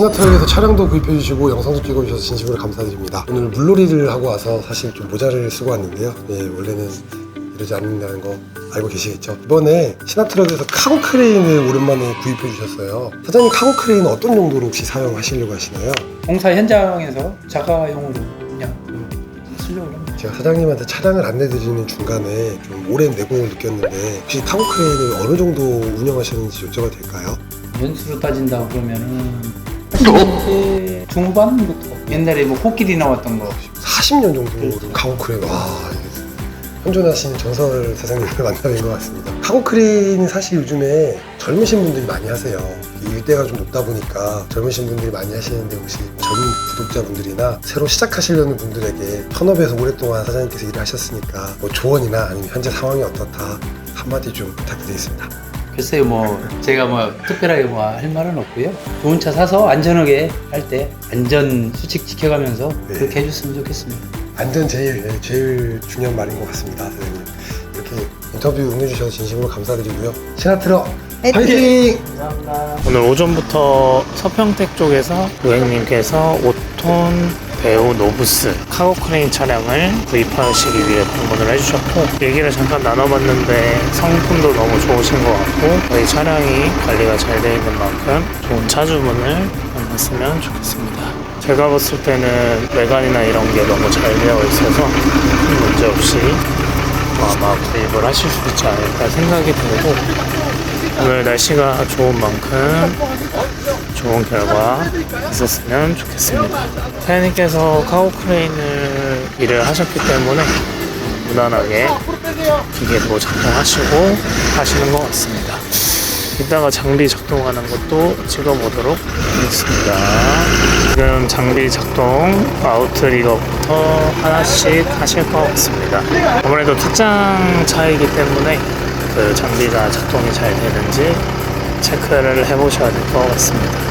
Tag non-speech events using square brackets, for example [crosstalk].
신화트럭에서 차량도 구입해 주시고 영상도 찍어 주셔서 진심으로 감사드립니다. 오늘 물놀이를 하고 와서 사실 좀 모자를 쓰고 왔는데요. 예, 원래는 이러지 않는다는 거 알고 계시겠죠? 이번에 신화트럭에서 카고 크레인을 오랜만에 구입해 주셨어요. 사장님 카고 크레인 어떤 용도로 혹시 사용하시려고 하시나요? 공사 현장에서 자가용으로 그냥 쓰려고 합니다. 제가 사장님한테 차량을 안내드리는 중간에 좀 오랜 내공을 느꼈는데 혹시 카고 크레인을 어느 정도 운영하셨는지 여쭤봐도 될까요? 연수로 따진다 그러면은 80년대 중후반부터 옛날에 뭐 코끼리 나왔던 거. 40년 정도 카고 크레인 와 이게 현존하신 전설 사장님을 [laughs] 만나뵌 것 같습니다. 카고 크레인은 사실 요즘에 젊으신 분들이 많이 하세요. 일대가 좀 높다 보니까 젊으신 분들이 많이 하시는데 혹시 젊은 구독자분들이나 새로 시작하시려는 분들에게 현업에서 오랫동안 사장님께서 일을 하셨으니까 뭐 조언이나 아니면 현재 상황이 어떻다 한마디 좀 부탁드리겠습니다 글쎄요 뭐 제가 뭐 특별하게 뭐 할 말은 없고요. 좋은 차 사서 안전하게 할 때 안전 수칙 지켜가면서 네. 그렇게 해줬으면 좋겠습니다. 안전 제일 네, 제일 중요한 말인 것 같습니다 사장님. 이렇게 인터뷰 응해주셔서 진심으로 감사드리고요. 신화트럭 화이팅! 감사합니다. 오늘 오전부터 서평택 쪽에서 고객님께서 5톤 배우 노부스 카고 크레인 차량을 구입하시기 위해 방문을 해주셨고 얘기를 잠깐 나눠봤는데 성품도 너무 좋으신 것 같고 저희 차량이 관리가 잘 되어 있는 만큼 좋은 차 주문을 만났으면 좋겠습니다. 제가 봤을 때는 외관이나 이런 게 너무 잘 되어 있어서 큰 문제 없이 아마 구입을 하실 수 있지 않을까 생각이 들고 오늘 날씨가 좋은 만큼 좋은 결과 있었으면 좋겠습니다. 사장님께서 카고크레인을 일을 하셨기 때문에 무난하게 기계도 작동하시고 하시는 것 같습니다. 이따가 장비 작동하는 것도 찍어보도록 하겠습니다. 지금 장비 작동 아웃트리거부터 하나씩 하실 것 같습니다. 아무래도 특장 차이기 때문에 그 장비가 작동이 잘 되는지 체크를 해보셔야 될 것 같습니다.